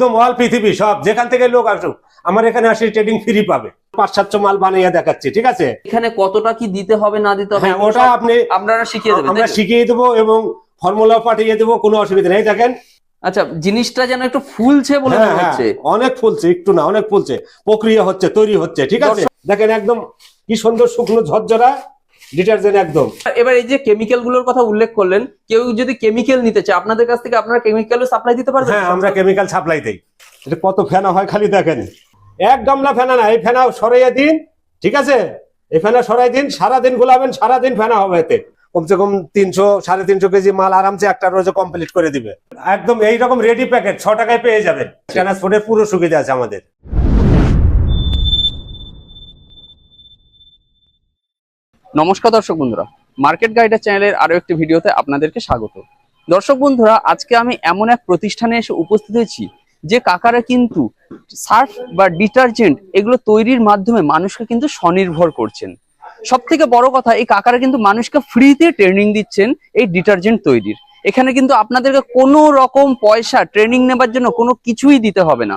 একদম অল পৃথিবী সব। যেখান থেকে লোক আসুক আমার এখানে আসলে ট্রেডিং ফ্রি পাবে। পাঁচ সাতশো মাল বানিয়ে দেখাচ্ছি ঠিক আছে? এখানে কতটা কি দিতে হবে না দিতে হবে হ্যাঁ ওটা আপনি আপনারা শিখিয়ে দেবেন আমরা শিখিয়ে দেবো এবং ফর্মুলা পাঠিয়ে দেবো কোনো অসুবিধা নেই। দেখেন। আচ্ছা জিনিসটা যেন একটু ফুলছে বলে হ্যাঁ, হ্যাঁ, হচ্ছে। অনেক ফুলছে একটু না অনেক ফুলছে। প্রক্রিয়া হচ্ছে তৈরি হচ্ছে ঠিক আছে? দেখেন একদম কি সুন্দর শুকনো ঝরঝরা। ডিটারজেন্ট একদম। এবার এই যে কেমিক্যালগুলোর কথা উল্লেখ করলেন কেউ যদি কেমিক্যাল নিতে চায় আপনাদের কাছ থেকে আপনারা কেমিক্যালও সাপ্লাই দিতে পারবেন? হ্যাঁ আমরা কেমিক্যাল সাপ্লাই দেই। এটা কত ফেনা হয় খালি দেখেন। এক গামলা ফেনা না এই ফেনা সরাইয়া দিন ঠিক আছে? এই ফেনা সরাই দিন সারাদিন গোলাবেন সারাদিন ফেনা হবে এতে। কমসে কম তিনশো সাড়ে তিনশো কেজি মাল আরামসে একটা রোজে কমপ্লিট করে দিবে। একদম এইরকম রেডি প্যাকেট ছ টাকায় পেয়ে যাবেন। ট্রান্সপোর্টের পুরো সুবিধা আছে আমাদের। নমস্কার দর্শক বন্ধুরা মার্কেট গাইডার চ্যানেলের আরও একটি ভিডিওতে আপনাদেরকে স্বাগত। দর্শক বন্ধুরা, আজকে আমি এমন এক প্রতিষ্ঠানে এসে উপস্থিত হয়েছি, যে কাকারা কিন্তু সার্ফ বা ডিটারজেন্ট এগুলো তৈরির মাধ্যমে মানুষকে কিন্তু স্বনির্ভর করছেন। সব থেকে বড় কথা, এই কাকারা কিন্তু মানুষকে ফ্রিতে ট্রেনিং দিচ্ছেন এই ডিটারজেন্ট তৈরির। এখানে কিন্তু আপনাদেরকে কোনো রকম পয়সা ট্রেনিং নেবার জন্য কোনো কিছুই দিতে হবে না।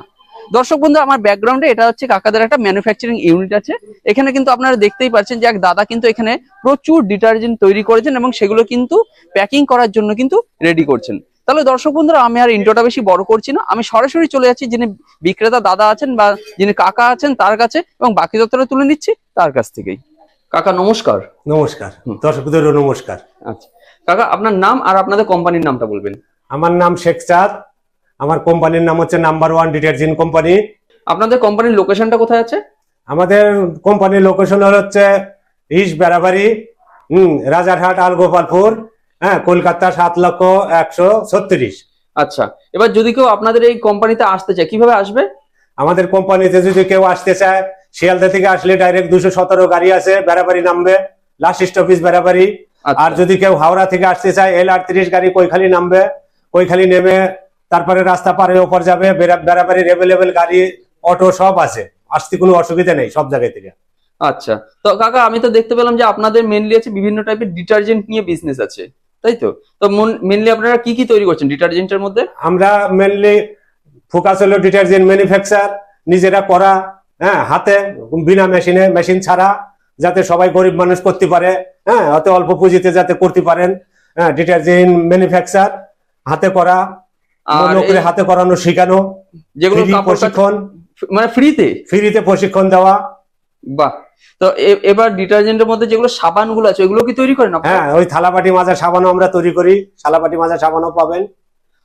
দর্শক বন্ধু আমার ব্যাকগ্রাউন্ডে এটা হচ্ছে কাকাদের একটা ম্যানুফ্যাকচারিং ইউনিট আছে। এখানে কিন্তু আপনারা দেখতেই পাচ্ছেন যে এক দাদা কিন্তু এখানে প্রচুর ডিটারজেন্ট তৈরি করেছেন এবং সেগুলো কিন্তু প্যাকিং করার জন্য কিন্তু রেডি করছেন। তাহলে দর্শক বন্ধুরা আমি আর ইন্টোটা বেশি বড় করছি না। আমি সরাসরি চলে যাচ্ছি যিনি বিক্রেতা দাদা আছেন বা যিনি কাকা আছেন তার কাছে এবং বাকি তথ্যটা তুলে নিচ্ছি তার কাছ থেকেই। কাকা নমস্কার। নমস্কার। দর্শকদেরও নমস্কার। আচ্ছা। কাকা আপনার নাম আর আপনাদের কোম্পানির নামটা বলবেন। আমার নাম শেখ চাঁদ। আমার কোম্পানির নাম হচ্ছে নাম্বার ওয়ান ডিটারজেন্ট কোম্পানি। আপনাদের কোম্পানির লোকেশনটা কোথায় আছে? আমাদের কোম্পানির লোকেশন হচ্ছে ইস্ট বেড়াবাড়ি হম রাজারহাট আল গোপালপুর হ্যাঁ কলকাতা সাত লক্ষ একশো ছত্রিশ। আচ্ছা এবার যদি কেউ আপনাদের এই কোম্পানিতে আসতে চায় কীভাবে আসবে? আমাদের কোম্পানিতে যদি কেউ আসতে চায় শিয়ালদা থেকে আসলে ডাইরেক্ট দুশো সতেরো গাড়ি আছে বেড়াবাড়ি নামবে লাস্ট স্টপিস বেড়াবাড়ি। আচ্ছা। আর যদি কেউ হাওড়া থেকে আসতে চায় এল আটত্রিশ গাড়ি কৈখালি নামবে কৈখালি নেমে তারপরে রাস্তা পারে ওপর যাবে বেড়া- বেড়াবাড়ির অ্যাভেলেবেল গাড়ি অটো সব আছে। আসতে কোনো অসুবিধা নেই সব জায়গায় থেকে। আচ্ছা। তো কাকা আমি তো দেখতে পেলাম যে আপনাদের মেনলি আছে বিভিন্ন টাইপের ডিটারজেন্ট নিয়ে বিজনেস আছে তাই তো? তো মেনলি আপনারা কি কি তৈরি করছেন ডিটারজেন্টের মধ্যে? আমরা মেনলি ফোকাস হলো ডিটারজেন্ট ম্যানুফ্যাকচার নিজেরা করা হ্যাঁ হাতে বিনা মেশিনে মেশিন ছাড়া যাতে সবাই গরিব মানুষ করতে পারে হ্যাঁ অত অল্প পুঁজিতে যাতে করতে পারেন হ্যাঁ ডিটারজেন্ট ম্যানুফ্যাকচার হাতে করা আর লোকের হাতে করানো শেখানো যেগুলো প্রশিক্ষণ মানে ফ্রিতে? ফ্রিতে প্রশিক্ষণ দেওয়া। বাহ। তো এবার ডিটারজেন্টের মধ্যে যেগুলো সাবানগুলো আছে ওগুলো কি তৈরি করেন? হ্যাঁ ওই থালাবাটি মাজা সাবানও আমরা তৈরি করি। থালাবাটি মাজা সাবানও পাবেন।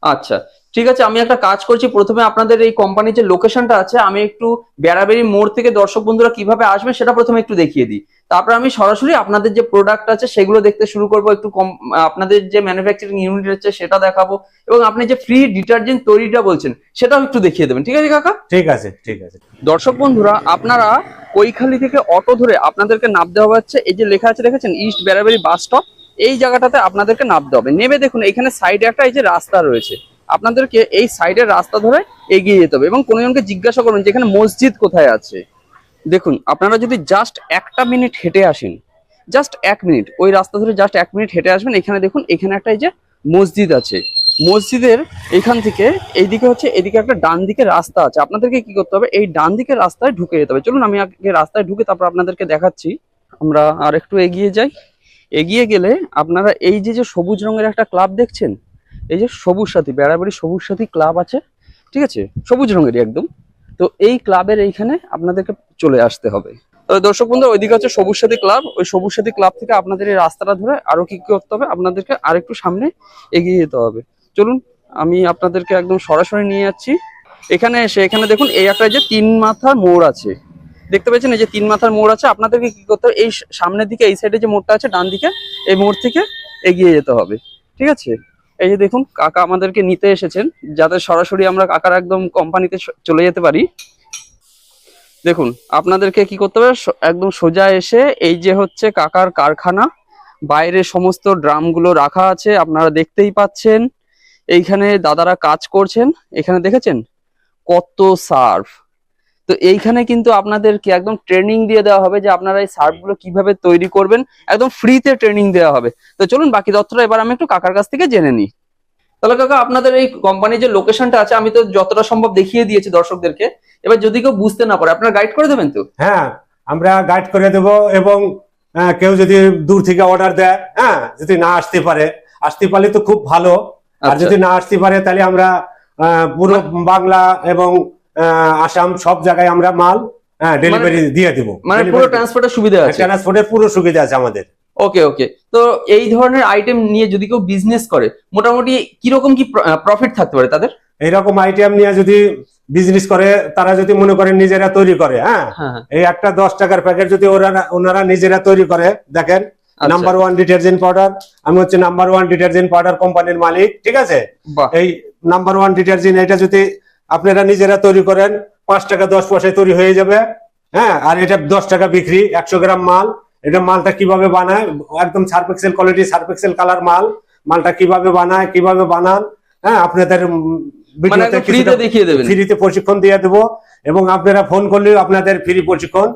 আচ্ছা ঠিক আছে আমি একটা কাজ করছি। প্রথমে আপনাদের এই কোম্পানির যে লোকেশনটা আছে আমি একটু বেড়াবেড়ি মোড় থেকে দর্শক বন্ধুরা কীভাবে আসবে সেটা প্রথমে একটু দেখিয়ে দিই। তারপর আমি সরাসরি আপনাদের যে প্রোডাক্ট আছে সেগুলো দেখতে শুরু করব একটু কম আপনাদের যে ম্যানুফ্যাকচারিং ইউনিট আছে সেটা দেখাবো এবং আপনি যে ফ্রি ডিটারজেন্ট তৈরিটা বলছেন সেটাও একটু দেখিয়ে দেবেন ঠিক আছে কাকা? ঠিক আছে ঠিক আছে। দর্শক বন্ধুরা আপনারা কৈখালি থেকে অটো ধরে আপনাদেরকে নামতে হবে হচ্ছে এই যে লেখা আছে দেখেছেন ইস্ট বেড়াবেড়ি বাস স্টপ এই জায়গাটাতে আপনাদেরকে নামতে হবে। নেমে দেখুন এখানে সাইডে একটা এই যে রাস্তা রয়েছে আপনাদেরকে এই সাইডের রাস্তা ধরে এগিয়ে যেতে হবে এবং কোনোজনকে জিজ্ঞাসা করবেন যে এখানে মসজিদ কোথায় আছে? দেখুন, আপনারা যদি জাস্ট একটা মিনিট হেঁটে আসেন জাস্ট এক মিনিট ওই রাস্তা ধরে জাস্ট এক মিনিট হেঁটে আসবেন, এখানে দেখুন, এখানে একটা এই যে মসজিদ আছে। মসজিদের এখান থেকে এইদিকে হচ্ছে, এদিকে একটা ডান দিকে রাস্তা আছে। আপনাদেরকে কি করতে হবে? এই ডান দিকের রাস্তায় ঢুকে যেতে হবে। চলুন, আমি আগে রাস্তায় ঢুকে তারপর আপনাদেরকে দেখাচ্ছি। আমরা আর একটু এগিয়ে যাই। এগিয়ে গেলে আপনারা এই যে যে সবুজ রঙের একটা ক্লাব দেখছেন? এই যে সবুজ সাথী, বেড়াবেড়ি সবুজ সাথী ক্লাব আছে। ঠিক আছে? সবুজ রঙেরই একদম। তো এই ক্লাবের এইখানে আপনাদেরকে চলে আসতে হবে। দর্শক বন্ধু ওইদিকে হচ্ছে সবুজ সাথী ক্লাব। ওই সবুজ সাথী ক্লাব থেকে আপনাদের এই রাস্তাটা ধরে আরও কি করতে হবে, আপনাদেরকে আরেকটু সামনে এগিয়ে যেতে হবে। চলুন, আমি আপনাদেরকে একদম সরাসরি নিয়ে যাচ্ছি। এখানে এসে, এখানে দেখুন, এই একটা যে তিন মাথার মোড় আছে। দেখতে পাচ্ছেন, এই যে তিন মাথার মোড় আছে। আপনাদেরকে কি করতে হবে, এই সামনের দিকে, এই সাইডে যে মোড়টা আছে ডান দিকে এই মোড় থেকে এগিয়ে যেতে হবে। ঠিক আছে? এই যে দেখুন, কাকা আমাদেরকে নিতে এসেছেন, যাতে সরাসরি আমরা কাকার একদম কোম্পানিতে চলে যেতে পারি। দেখুন, আপনাদেরকে কি করতে হবে? একদম সোজা এসে এই যে হচ্ছে কাকার কারখানা, বাইরে সমস্ত ড্রামগুলো রাখা আছে, আপনারা দেখতেই পাচ্ছেন। এইখানে দাদারা কাজ করছেন। এখানে দেখেছেন? কত সার্ফ। তো এইখানে কিন্তু আপনাদেরকে একদম ট্রেনিং দিয়ে দেওয়া হবে যে আপনারা এই সার্ফগুলো কীভাবে তৈরি করবেন। একদম ফ্রিতে ট্রেনিং দেওয়া হবে। তো চলুন বাকি তথ্যটা এবার আমি একটু কাকার কাছ থেকে জেনে নিই। তাহলে কাকা আপনাদের এই কোম্পানির যে লোকেশনটা আছে আমি তো যতটা সম্ভব দেখিয়ে দিয়েছি দর্শকদেরকে। এবার যদি কেউ বুঝতে না পারে আপনারা গাইড করে দেবেন তো? হ্যাঁ আমরা গাইড করে দেব এবং কেউ যদি দূর থেকে অর্ডার দেয় হ্যাঁ যদি না আসতে পারে আসতে পারলে তো খুব ভালো। আর আচ্ছা। যদি না আসতে পারে তাহলে আমরা পুরো বাংলা এবং আসাম সব জায়গায় আমরা মাল ডেলিভারি দিয়ে দিব। মানে পুরো ট্রান্সপোর্টের সুবিধা আছে? ট্রান্সপোর্টের পুরো সুবিধা আছে আমাদের। ওকে ওকে তো এই ধরনের আইটেম নিয়ে যদি কেউ বিজনেস করে মোটামুটি কীরকম কি প্রফিট থাকতে পারে তাদের? এইরকম আইটেম নিয়ে যদি বিজনেস করে তারা যদি মনে করেন নিজেরা তৈরি করে হ্যাঁ? হ্যাঁ হ্যাঁ। এই একটা দশ টাকার প্যাকেট যদি ওরা ওনারা নিজেরা তৈরি করে দেখেন। নাম্বার ওয়ান ডিটারজেন্ট পাউডার আমি হচ্ছে নাম্বার ওয়ান ডিটারজেন্ট পাউডার কোম্পানির মালিক ঠিক আছে? এই নাম্বার ওয়ান ডিটারজেন্ট এটা যদি আপনারা নিজেরা তৈরি করেন পাঁচ টাকা দশ পয়সায় তৈরি হয়ে যাবে। হ্যাঁ আর এটা দশ টাকা বিক্রি একশো গ্রাম মাল। এটা মালটা কীভাবে বানায়? একদম সার্ফেক্সেল কোয়ালিটি সার্ফেক্সেল কালার মাল। মালটা কীভাবে বানায় কীভাবে বানান? হ্যাঁ আপনাদের মানে ফ্রিতে ফ্রিতে প্রশিক্ষণ দিয়ে দেবো এবং আপনারা ফোন করলেও আপনাদের ফ্রি প্রশিক্ষণ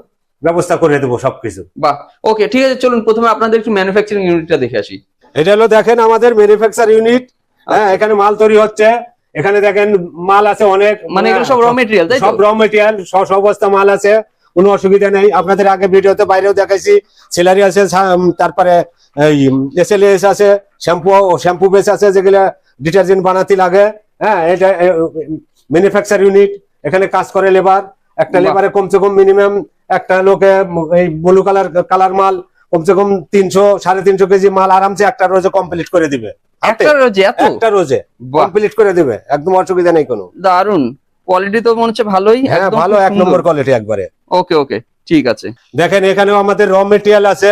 ব্যবস্থা করে দেবো সবকিছু। বাহ ওকে ঠিক আছে চলুন প্রথমে আপনাদের একটু ম্যানুফ্যাকচারিং ইউনিটটা দেখে আসি। এটা হলো দেখেন আমাদের ম্যানুফ্যাকচার ইউনিট হ্যাঁ এখানে মাল তৈরি হচ্ছে। এখানে দেখেন মাল আছে অনেক মানে এগুলো সব র মেটেরিয়াল সব র মেটেরিয়াল সব বস্তা মাল আছে কোনো অসুবিধা নেই। আপনাদের আগে ভিডিওতে বাইরেও দেখাইছি সেলারি আছে তারপরে এসএলএস আছে শ্যাম্পু শ্যাম্পু বেস আছে যেগুলো ডিটারজেন্ট বানাতে লাগে। হ্যাঁ এটা ম্যানুফ্যাকচার ইউনিট এখানে কাজ করে লেবার একটা। লেবারে কমসে কম মিনিমাম একটা লোকে এই ব্লু কালার কালার মাল কমসে কম তিনশো সাড়ে তিনশো কেজি মাল আরামসে একটা রোজে কমপ্লিট করে দিবে। একটা এত? একটা রোজে কমপ্লিট করে দিবে। একদম অসুবিধা নেই কোনো। দারুণ কোয়ালিটি তো মনে হচ্ছে ভালোই হ্যাঁ ভালো এক নম্বর কোয়ালিটি একবারে। ওকে ওকে ঠিক আছে। দেখেন এখানেও আমাদের র মেটেরিয়াল আছে।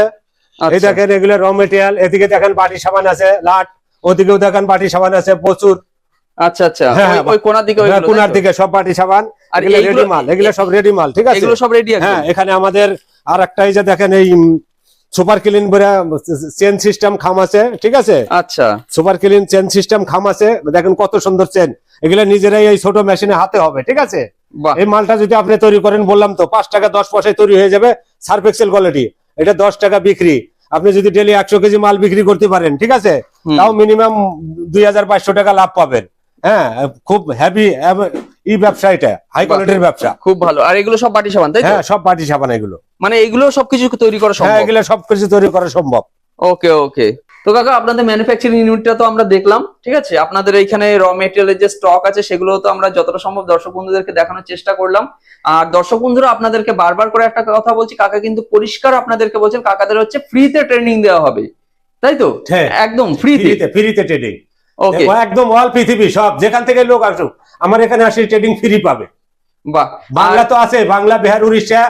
এই আচ্ছা। দেখেন এগুলো র মেটেরিয়াল এদিকে দেখেন বাটি সাবান আছে লাট। ওদিকেও দেখেন বাটি সাবান আছে প্রচুর। আচ্ছা আচ্ছা। হ্যাঁ, ওই- ওই কোনার দিকে হ্যাঁ, কোনার দিকে সব বাটি সাবান। আর রেডি মাল এগুলো সব রেডি মাল ঠিক আছে? এগুলো সব রেডি হ্যাঁ এখানে আমাদের আর একটা এই যে দেখেন এই সুপার ক্লিন বলে চেন সিস্টেম খাম আছে ঠিক আছে? আচ্ছা। সুপার ক্লিন চেন সিস্টেম খাম আছে দেখেন কত সুন্দর চেন এগুলো নিজেরাই এই ছোট মেশিনে হাতে হবে ঠিক আছে? এই মালটা যদি আপনি তৈরি করেন বললাম তো পাঁচ টাকা দশ পয়সায় তৈরি হয়ে যাবে সার্ফ এক্সেল কোয়ালিটি এটা দশ টাকা বিক্রি। আপনি যদি ডেলি একশো কেজি মাল বিক্রি করতে পারেন ঠিক আছে? তাও মিনিমাম দুই টাকা লাভ পাবেন। হ্যাঁ খুব হ্যাভি ই ব্যবসা এটা হাই কোয়ালিটির ব্যবসা। খুব ভালো। আর এগুলো সব বাটি সাবান তাই তো? হ্যাঁ সব পার্টি সাবান এগুলো। মানে এগুলো সবকিছু তৈরি করা সম্ভব? হ্যাঁ এগুলো সবকিছু তৈরি করা সম্ভব। ওকে ওকে। তো কাকা আপনাদের ম্যানুফ্যাকচারিং ইউনিটটা তো আমরা দেখলাম ঠিক আছে? আপনাদের এইখানে র মেটেরিয়ালের যে স্টক আছে সেগুলো তো আমরা যতটা সম্ভব দর্শক বন্ধুদেরকে দেখানোর চেষ্টা করলাম। আর দর্শক বন্ধুরা আপনাদেরকে বারবার করে একটা কথা বলছি কাকা কিন্তু পরিষ্কার আপনাদেরকে বলছেন কাকাদের হচ্ছে ফ্রিতে ট্রেনিং দেওয়া হবে। তাই তো? হ্যাঁ। একদম ফ্রিতে ফ্রিতে ট্রেডিং ওকে একদম অল পৃথিবী সব যেখান থেকে লোক আসুক আমার এখানে আসে ট্রেডিং ফ্রি পাবে। বাহ। বাংলা তো আছে বাংলা বিহার উড়িষ্যা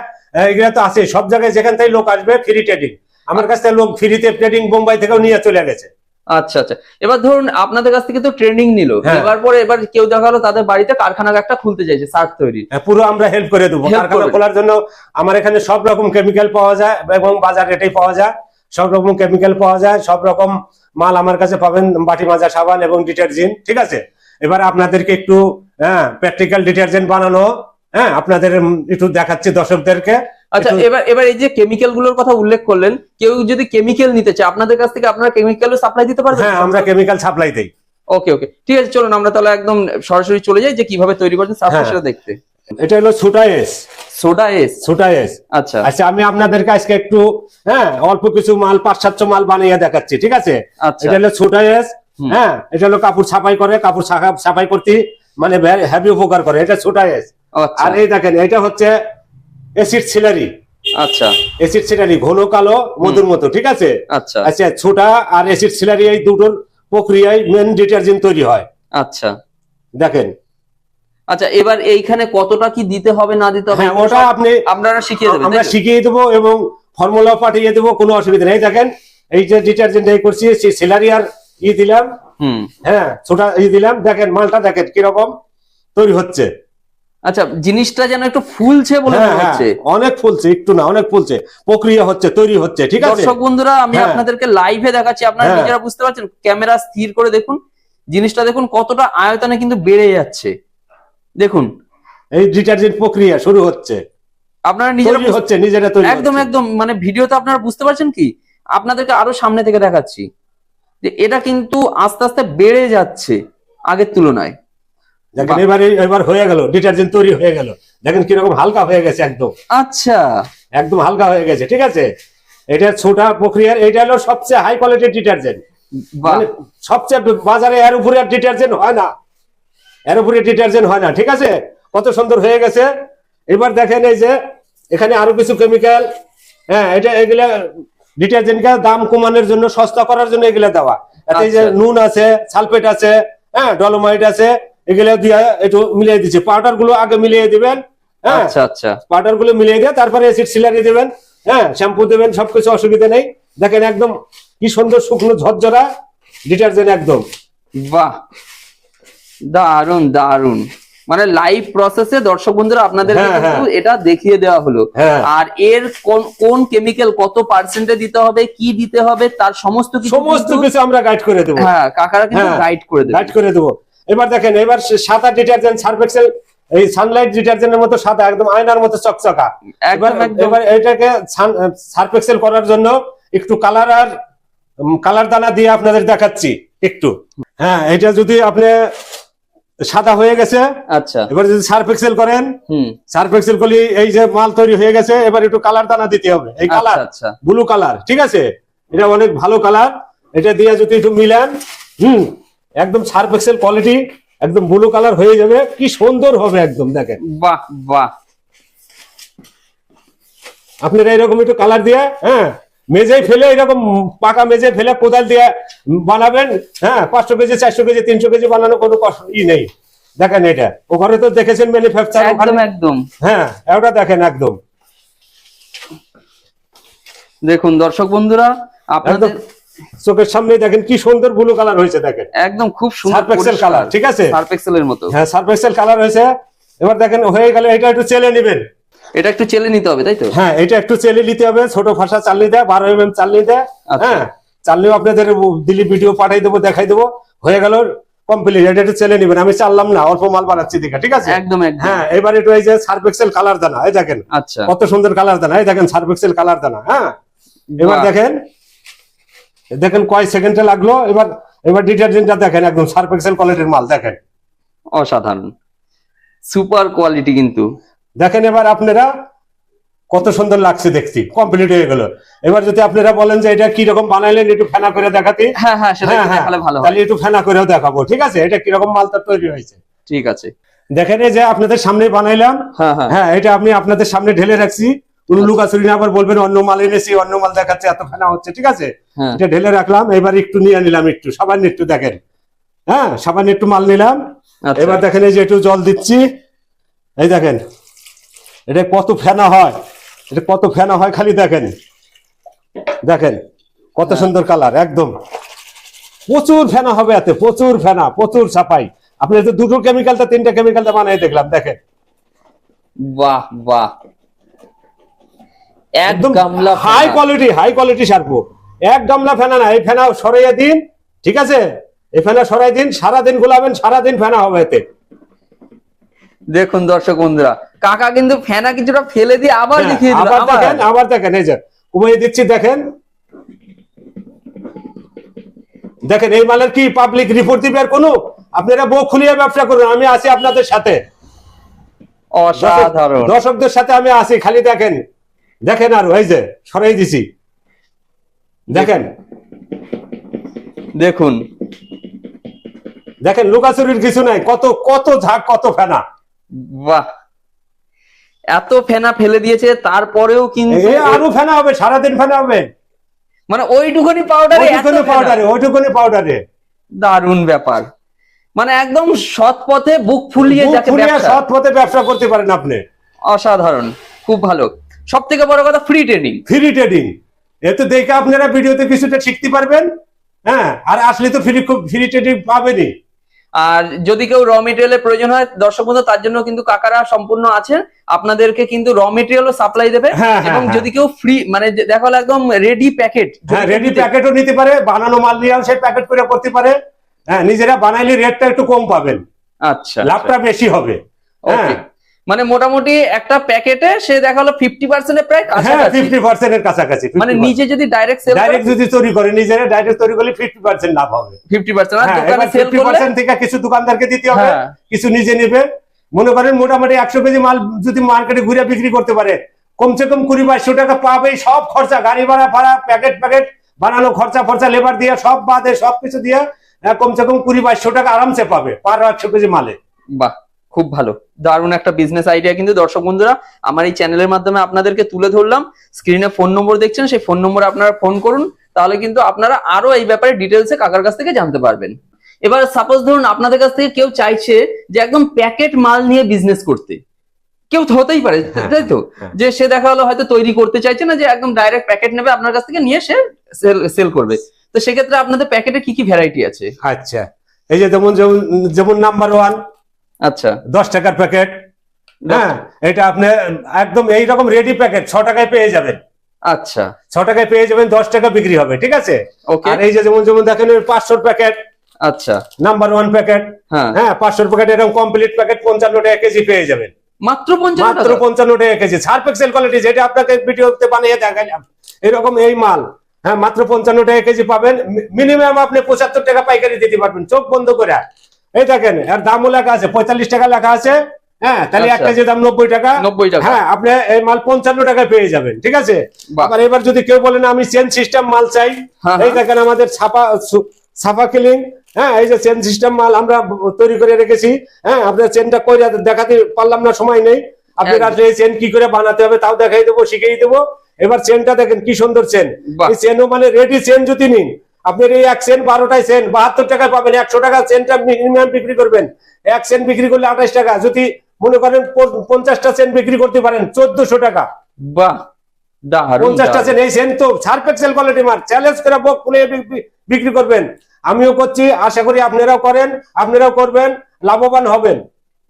এগুলা তো আছে সব জায়গায় যেখান থেকে লোক আসবে ফ্রি ট্রেডিং আমার কাছ থেকে লোক ফ্রিতে ট্রেডিং বোম্বাই থেকেও নিয়ে চলে গেছে। আচ্ছা আচ্ছা। এবার ধরুন আপনাদের কাছ থেকে তো ট্রেনিং নিল। হ্যাঁ। এবার পরে এবার কেউ তাদের বাড়িতে কারখানা একটা খুলতে চাইছে তৈরি হ্যাঁ, পুরো আমরা হেল্প করে দেবো। কারখানা খোলার জন্য আমার এখানে সব রকম কেমিক্যাল পাওয়া যায় এবং বাজার রেটেই পাওয়া যায়। সব রকম কেমিক্যাল পাওয়া যায় সব রকম মাল আমার কাছে পাবেন বাটি মাজা সাবান এবং ডিটারজেন্ট ঠিক আছে? এবার আপনাদেরকে একটু হ্যাঁ প্র্যাকটিক্যাল ডিটারজেন্ট বানানো হ্যাঁ আপনাদের একটু দেখাচ্ছি দর্শকদেরকে। আচ্ছা এবার এবার এই যে কেমিক্যালগুলোর কথা উল্লেখ করলেন কেউ যদি কেমিক্যাল নিতে চায় আপনাদের কাছ থেকে আপনারা কেমিক্যালও সাপ্লাই দিতে পারবেন? হ্যাঁ আমরা কেমিক্যাল সাপ্লাই দিই। ওকে ওকে ঠিক আছে চলুন আমরা তাহলে একদম সরাসরি চলে যাই যে কীভাবে তৈরি করছেন সাপ্লাই হ্যাঁ। সেটা দেখতে। এটা হলো soda ash. Soda ash? Soda ash. আচ্ছা। আচ্ছা আমি আপনাদেরকে আজকে একটু হ্যাঁ অল্প কিছু মাল পাঁচ সাতশো মাল বানিয়ে দেখাচ্ছি ঠিক আছে? আচ্ছা। এটা হলো ছোটা এস হ্যাঁ এটা হলো কাপড় ছাপাই করে কাপড় ছাপাই করতে মানে হ্যাভি উপকার করে এটা ছোটা এস। আচ্ছা। আর এই দেখেন এটা হচ্ছে এসিড সিলারি। আচ্ছা। এসিড সিলারি ঘন কালো মধুর মতো ঠিক আছে? আচ্ছা। আচ্ছা ছোটা আর এসিড সিলারি এই দুটোর প্রক্রিয়ায় মেন ডিটারজেন্ট তৈরি হয়। আচ্ছা। দেখেন আচ্ছা এবার এইখানে কতটা কি দিতে হবে না দিতে হবে হ্যাঁ ওটা আপনি আপনারা শিখিয়ে দেবেন আমরা শিখিয়ে দেবো এবং ফর্মুলা পাঠিয়ে দেবো কোনো অসুবিধা নেই। দেখেন এই যে ডিটারজেন্ট এই করছি সিলারি আর ই দিলাম। হ্যাঁ ছোটা ই দিলাম। দেখেন মালটা দেখেন কীরকম তৈরি হচ্ছে। আচ্ছা জিনিসটা যেন একটু ফুলছে বলে হ্যাঁ, হ্যাঁ, হচ্ছে। অনেক ফুলছে একটু না অনেক ফুলছে। প্রক্রিয়া হচ্ছে তৈরি হচ্ছে ঠিক আছে? দর্শক বন্ধুরা আমি। আপনাদেরকে লাইভে দেখাচ্ছি আপনারা। নিজেরা বুঝতে পারছেন ক্যামেরা স্থির করে দেখুন। জিনিসটা দেখুন কতটা আয়তনে কিন্তু বেড়ে যাচ্ছে। দেখুন। এই ডিটারজেন্ট প্রক্রিয়া শুরু হচ্ছে। আপনারা নিজেরা হচ্ছে নিজেরা তৈরি একদম। একদম। মানে ভিডিওতে আপনারা বুঝতে পারছেন কি? আপনাদেরকে আরও সামনে থেকে দেখাচ্ছি। যে এটা কিন্তু আস্তে আস্তে বেড়ে যাচ্ছে আগের তুলনায়। দেখেন। এবার এবার হয়ে গেল ডিটারজেন্ট তৈরি হয়ে গেল। দেখেন কীরকম হালকা হয়ে গেছে একদম। আচ্ছা। একদম হালকা হয়ে গেছে ঠিক আছে? এটা ছোটা প্রক্রিয়ার এটা হলো সবচেয়ে হাই কোয়ালিটির ডিটারজেন্ট মানে সবচেয়ে বাজারে এর উপরে ডিটারজেন্ট হয় না। এর উপরে ডিটারজেন্ট হয় না ঠিক আছে? কত সুন্দর হয়ে গেছে। এবার দেখেন এই যে এখানে আরও কিছু কেমিক্যাল হ্যাঁ এটা এগুলা ডিটারজেন্টকে দাম কমানোর জন্য সস্তা করার জন্য এগুলা দেওয়া। এতে যে আচ্ছা। নুন আছে সালফেট আছে হ্যাঁ ডলোমাইট আছে এগুলা দিয়ে একটু মিলিয়ে দিচ্ছে। পাউডারগুলো আগে মিলিয়ে দিবেন হ্যাঁ। আচ্ছা আচ্ছা। পাউডারগুলো মিলিয়ে দিয়ে তারপরে অ্যাসিড সিলারি দেবেন হ্যাঁ শ্যাম্পু দেবেন সবকিছু অসুবিধা নেই। দেখেন একদম কি সুন্দর শুকনো ঝরঝরা ডিটারজেন্ট একদম। বাহ! দারুণ দারুণ মানে লাইভ প্রসেসে দর্শক বন্ধুরা আপনাদেরকে হ্যাঁ, এটা দেখিয়ে দেওয়া হলো। হ্যাঁ। আর এর কোন কোন কেমিক্যাল কত পার্সেন্টে দিতে হবে কি দিতে হবে তার সমস্ত কিছু সমস্ত কিছু আমরা গাইড করে দেবো। হ্যাঁ কাকারা কিন্তু হ্যাঁ, গাইড করে দেবে। গাইড করে দেবো। এবার দেখেন এবার সাদা ডিটারজেন্ট সার্ফ এক্সেল এই সানলাইট ডিটারজেন্টের মতো সাদা একদম আয়নার মতো চকচকা। এবার এবার এটাকে সার্ফ এক্সেল করার জন্য একটু কালার আর কালার দানা দিয়ে আপনাদের দেখাচ্ছি একটু। হ্যাঁ এটা যদি আপনি সাদা হয়ে গেছে। আচ্ছা। এবার যদি সার্ফ এক্সেল করেন হুম। সার্ফ এক্সেল করলে এই যে মাল তৈরি হয়ে গেছে এবার একটু কালার দানা দিতে হবে। এই আচ্ছা কালার আচ্ছা। ব্লু কালার ঠিক আছে? এটা অনেক ভালো কালার। এটা দিয়ে যদি একটু মিলান হুম একদম সার্ফ এক্সেল কোয়ালিটি একদম ব্লু কালার হয়ে যাবে। কি সুন্দর হবে একদম দেখেন। বাহ বাহ। আপনারা এরকম একটু কালার দিয়ে হ্যাঁ মেজে ফেলে এরকম পাকা মেজে ফেলে কোদাল দিয়ে বানাবেন হ্যাঁ পাঁচশো কেজি চারশো কেজি তিনশো কেজি বানানো কোনো কষ্ট ই নেই। দেখেন এটা। ওখানে তো দেখেছেন ম্যানুফ্যাকচার একদম একদম। হ্যাঁ ওটা দেখেন একদম। দেখুন দর্শক বন্ধুরা আপনাদের চোখের সামনে দেখেন কি সুন্দর ব্লু কালার হয়েছে দেখেন। একদম খুব সুন্দর কালার ঠিক আছে? সার্ফ এক্সেলের মতো। হ্যাঁ সার্ফ এক্সেল কালার হয়েছে। এবার দেখেন হয়ে গেলে এটা একটু চেলে নেবেন। এটা একটু চেলে নিতে হবে তাই তো? হ্যাঁ এটা একটু চেলে নিতে হবে ছোট ভাষা চালনি দেয় বারো এম এম চালনি দেয় আচ্ছা। হ্যাঁ? চালনিও আপনাদের দিলি ভিডিও পাঠাই দেবো দেখাই দেবো হয়ে গেল কমপ্লিট এটা একটু চেলে নেবেন আমি চাললাম না অল্প মাল বানাচ্ছি দিকে ঠিক আছে? একদম হ্যাঁ এবার একটু এই যে সার্ফ এক্সেল কালার দানা এই দেখেন। আচ্ছা। কত সুন্দর কালার দানা এই দেখেন সার্ফ এক্সেল কালার দানা হ্যাঁ? এবার। দেখেন দেখেন কয় সেকেন্ডে লাগল এবার এবার ডিটারজেন্টটা দেখেন একদম সার্ফ এক্সেল কোয়ালিটির মাল দেখেন। অসাধারণ। সুপার কোয়ালিটি কিন্তু। দেখেন এবার আপনারা কত সুন্দর লাগছে দেখছি কমপ্লিট হয়ে গেল। এবার যদি আপনারা বলেন যে এটা কি রকম বানাইলেন একটু ফেনা করে দেখাতে। হ্যাঁ হ্যাঁ সেটা হ্যাঁ হ্যাঁ দেখালে ভালো তাহলে একটু ফেনা করেও দেখাবো ঠিক আছে? এটা কীরকম মালটা তৈরি হয়েছে? ঠিক আছে। দেখেন এই যে আপনাদের সামনে বানাইলাম। হ্যাঁ হ্যাঁ। এটা আমি আপনাদের সামনে ঢেলে রাখছি। কোন লুকাচুরি না আবার বলবেন অন্য মাল এনেছি অন্য মাল দেখাচ্ছে এত ফেনা হচ্ছে ঠিক আছে? এটা ঢেলে রাখলাম। এবার একটু নিয়ে নিলাম একটু সামান্য একটু দেখেন। হ্যাঁ সামান্য একটু মাল নিলাম। আচ্ছা। এবার দেখেন এই যে একটু জল দিচ্ছি। এই দেখেন এটা কত ফেনা হয়? এটা কত ফেনা হয় খালি দেখেন। দেখেন কত সুন্দর কালার একদম। প্রচুর ফেনা হবে এতে প্রচুর ফেনা প্রচুর ছাপাই আপনি তো দুটো কেমিক্যালটা তিনটা কেমিক্যালটা বানাই দেখলাম দেখেন। বাহ বাহ। একদম গামলা হাই কোয়ালিটি হাই কোয়ালিটি সারবো এক গামলা ফেনা না এই ফেনা সরাইয়া দিন ঠিক আছে? এই ফেনা সরাই দিন সারাদিন গোলাবেন সারাদিন ফেনা হবে এতে। দেখুন দর্শক বন্ধুরা কাকা কিন্তু ফেনা কিছুটা ফেলে দিয়ে আবার হ্যাঁ, লিখিয়ে দিল আবার দেখেন আবার দেখেন এই যে কমিয়ে দিচ্ছি দেখেন। দেখেন এই মালের কি পাবলিক রিপোর্ট দিবে আর কোনো? আপনারা বউ খুলিয়ে ব্যবসা করুন আমি আছি আপনাদের সাথে। অসাধারণ। দর্শকদের সাথে আমি আছি খালি দেখেন। দেখেন আর এই যে সরাই দিছি। দেখেন। দেখুন। দেখেন লুকাচুরির কিছু নাই কত কত ঝাঁক কত ফেনা। বাহ। এত ফেনা ফেলে দিয়েছে তারপরেও কিন্তু আরও ফেনা হবে সারাদিন ফেনা হবে। মানে ওইটুকুনি পাউডারে ওইটুকুনি পাউডারে ওইটুকুনি পাউডারে দারুণ ব্যাপার। মানে একদম সৎ পথে বুক ফুলিয়ে ব্যবসা। সৎ পথে ব্যবসা করতে পারেন আপনি। অসাধারণ খুব ভালো। সব থেকে বড় কথা ফ্রি ট্রেনিং ফ্রি ট্রেডিং এতে দেখে আপনারা ভিডিওতে কিছুটা শিখতে পারবেন হ্যাঁ? আর আসলে তো ফ্রি ফ্রি ট্রেডিং পাবেনই। আর যদি কেউ র মেটেরিয়ালের প্রয়োজন হয় দর্শক বন্ধু তার জন্য কিন্তু কাকারা সম্পূর্ণ আছেন। আপনাদেরকে কিন্তু র মেটেরিয়ালও সাপ্লাই দেবে হ্যাঁ, হ্যাঁ, এবং হ্যাঁ। যদি কেউ ফ্রি মানে দেখো হলো একদম রেডি প্যাকেট হ্যাঁ রেডি প্যাকেটও নিতে পারে বানানো মাল নিয়ে সেই প্যাকেট করে করতে পারে। হ্যাঁ নিজেরা বানাইলে রেটটা একটু কম পাবেন। আচ্ছা লাভটা বেশি হবে। হ্যাঁ ওকে মানে মোটামুটি একটা প্যাকেটে সে দেখা হলো ফিফটি পার্সেন্টের প্রায় হ্যাঁ ফিফটি পার্সেন্টের কাছাকাছি মানে নিজে যদি ডাইরেক্ট সেল ডাইরেক্ট যদি তৈরি করে নিজেরা ডাইরেক্ট তৈরি করলে ফিফটি পার্সেন্ট লাভ হবে। ফিফটি পার্সেন্ট হ্যাঁ ফিফটি পার্সেন্ট থেকে কিছু দোকানদারকে দিতে হবে হ্যাঁ। কিছু নিজে নেবে। মনে করেন মোটামুটি একশো কেজি মাল যদি মার্কেটে ঘুরে বিক্রি করতে পারে কমসে কম কুড়ি বাইশশো টাকা পাবে সব খরচা গাড়ি ভাড়া ভাড়া প্যাকেট প্যাকেট বানানো খরচা ফরচা লেবার দিয়ে সব বাদে সব কিছু দিয়ে কমসে কম কুড়ি বাইশশো টাকা আরামসে পাবে পার একশো কেজি মালে। বাহ। খুব ভালো। দারুণ একটা বিজনেস আইডিয়া কিন্তু দর্শক বন্ধুরা আমার এই চ্যানেলের মাধ্যমে আপনাদেরকে তুলে ধরলাম। স্ক্রিনে ফোন নম্বর দেখছেন সেই ফোন নম্বরে আপনারা ফোন করুন তাহলে কিন্তু আপনারা আরও এই ব্যাপারে ডিটেলসে কাকার কাছ থেকে জানতে পারবেন। এবার সাপোজ ধরুন আপনাদের কাছ থেকে কেউ চাইছে যে একদম প্যাকেট মাল নিয়ে বিজনেস করতে। কেউ তো হতেই পারে হ্যাঁ, তাই তো? হ্যাঁ। যে সে দেখা হলো হয়তো তৈরি করতে চাইছে না যে একদম ডাইরেক্ট প্যাকেট নেবে আপনার কাছ থেকে নিয়ে সে সেল সেল করবে। তো সেক্ষেত্রে আপনাদের প্যাকেটে কি কি ভ্যারাইটি আছে? আচ্ছা এই যে যেমন যেমন যেমন নাম্বার ওয়ান আচ্ছা। দশ টাকার প্যাকেট হ্যাঁ এটা আপনি একদম এইরকম রেডি প্যাকেট ছ টাকায় পেয়ে যাবেন। আচ্ছা। ছ টাকায় পেয়ে যাবেন দশ টাকা বিক্রি হবে ঠিক আছে? আর এই যে যেমন যেমন দেখেন পাঁচশোর প্যাকেট আচ্ছা। নাম্বার ওয়ান প্যাকেট হ্যাঁ। পাঁচশোর প্যাকেট এরকম কমপ্লিট প্যাকেট পঞ্চান্ন টাকা কেজি পেয়ে যাবেন। মাত্র মাত্র পঞ্চান্ন টাকা কেজি। সার্ফ এক্সেল কোয়ালিটি যেটা আপনাকে ভিডিওতে বানিয়ে দেখালাম এরকম এই মাল। হ্যাঁ মাত্র পঞ্চান্ন টাকা কেজি পাবেন। মিনিমাম আপনি পঁচাত্তর টাকা পাইকারি দিতে পারবেন চোখ বন্ধ করে। এই দেখেন এর দামও লেখা আছে পঁয়তাল্লিশ টাকা লেখা আছে হ্যাঁ তাহলে এক আচ্ছা। দাম নব্বই টাকা নব্বই টাকা হ্যাঁ আপনি এই মাল পঞ্চান্ন টাকায় পেয়ে যাবেন ঠিক আছে আবার এবার যদি কেউ বলেন আমি চেন সিস্টেম মাল চাই হ্যাঁ, এই। দেখেন আমাদের ছাপা সু- ছাপা কিলিং হ্যাঁ এই যে চেন সিস্টেম মাল আমরা তৈরি করে রেখেছি হ্যাঁ আপনার চেনটা দেখাতে পারলাম না সময় নেই আপনার একদম। আসলে এই চেন কি করে বানাতে হবে তাও দেখাই দেবো শিখিয়ে দেবো এবার চেনটা দেখেন কি সুন্দর চেন। এই চেনও মানে রেডি চেন যদি নিন আপনার এই এক সেন্ট বারোটায় সেন্ট বাহাত্তর টাকায় পাবেন একশো টাকা চেনটা মিনিমাম বিক্রি করবেন। এক সেন্ট বিক্রি করলে আঠাশ টাকা। যদি মনে করেন পঞ্চাশটা সেন্ট বিক্রি করতে পারেন চোদ্দশো টাকা। বাহ পঞ্চাশটা। চেন এই চেন তো সার্ফ এক্সেল কোয়ালিটি মার চ্যালেঞ্জ করে বক খুলে বিক্রি- করবেন। আমিও করছি আশা করি আপনারাও করেন আপনারাও করবেন লাভবান হবেন।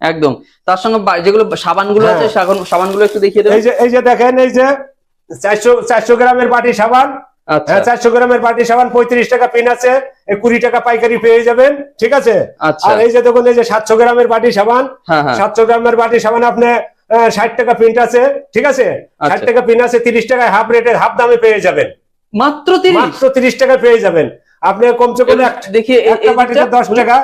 একদম। তার সঙ্গে যেগুলো সাবানগুলো আছে হ্যাঁ। সাবান- সাবানগুলো একটু দেখিয়ে এই যে এই যে দেখেন এই যে চারশো চারশো গ্রামের বাটি সাবান। চারশো গ্রামের বাটি সাবান পঁয়ত্রিশ টাকা পিন আছে কুড়ি টাকা পাইকারি পেয়ে যাবেন ঠিক আছে? আচ্ছা। আর এই যে দেখুন এই যে সাতশো গ্রামের বাটি সাবান হ্যাঁ হ্যাঁ। সাতশো গ্রামের বাটি সাবান আপনি ষাট টাকা প্রিন্ট আছে ঠিক আছে? ষাট আচ্ছা। টাকা প্রিন্ট আছে তিরিশ টাকায় হাফ রেটের হাফ দামে পেয়ে যাবেন। মাত্র মাত্র তিরিশ টাকায় পেয়ে যাবেন। আপনি কমসে কম এক- দেখি একটা এই বাটিতে দশ টাকা।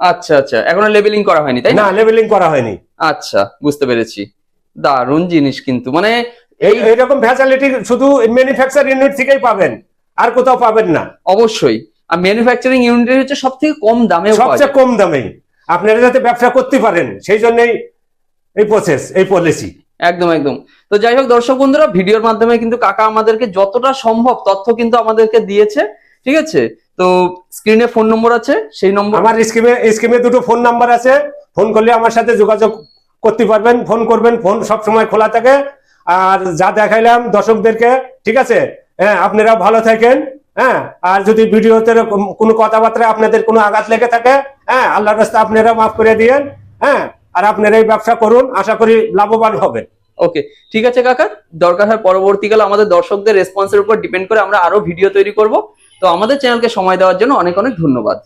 আচ্ছা আচ্ছা। এখনও লেবেলিং করা হয়নি তাই না? না লেবেলিং করা হয়নি। আচ্ছা বুঝতে পেরেছি। দারুণ জিনিস কিন্তু। মানে এই এই- এইরকম ফ্যাসিলিটি শুধু ম্যানুফ্যাকচার ইউনিট থেকেই পাবেন আর কোথাও পাবেন না। অবশ্যই। আর ম্যানুফ্যাকচারিং ইউনিটের হচ্ছে সব থেকে কম দামে সবচেয়ে কম দামেই। আপনারা যাতে ব্যবসা করতে পারেন সেই জন্যই এই প্রসেস এই পলিসি একদম একদম। তো যাই হোক দর্শক বন্ধুরা ভিডিওর মাধ্যমে কিন্তু কাকা আমাদেরকে যতটা সম্ভব তথ্য কিন্তু আমাদেরকে দিয়েছে ঠিক আছে? তো স্ক্রিনে ফোন নম্বর আছে সেই নম্বর আমার স্কিমে স্কিমে দুটো ফোন নাম্বার আছে। ফোন করলে আমার সাথে যোগাযোগ করতে পারবেন ফোন করবেন ফোন সব সময় খোলা থাকে। আর যা দেখাইলাম দর্শকদেরকে, ঠিক আছে? হ্যাঁ আপনারা ভালো থাকেন হ্যাঁ? আর যদি ভিডিওতে কোনো কথাবার্তা আপনাদের কোনো আঘাত লেগে থাকে হ্যাঁ আল্লাহর রাস্তা আপনারা মাফ করে দিয়েন হ্যাঁ? আর আপনারা এই ব্যবসা করুন, আশা করি লাভবান হবেন। ওকে, ঠিক আছে কাকা? দরকার হয় পরবর্তীকালে আমাদের দর্শকদের রেসপন্সের উপর ডিপেন্ড করে আমরা আরও ভিডিও তৈরি করব। তো আমাদের চ্যানেলকে সময় দেওয়ার জন্য অনেক অনেক ধন্যবাদ।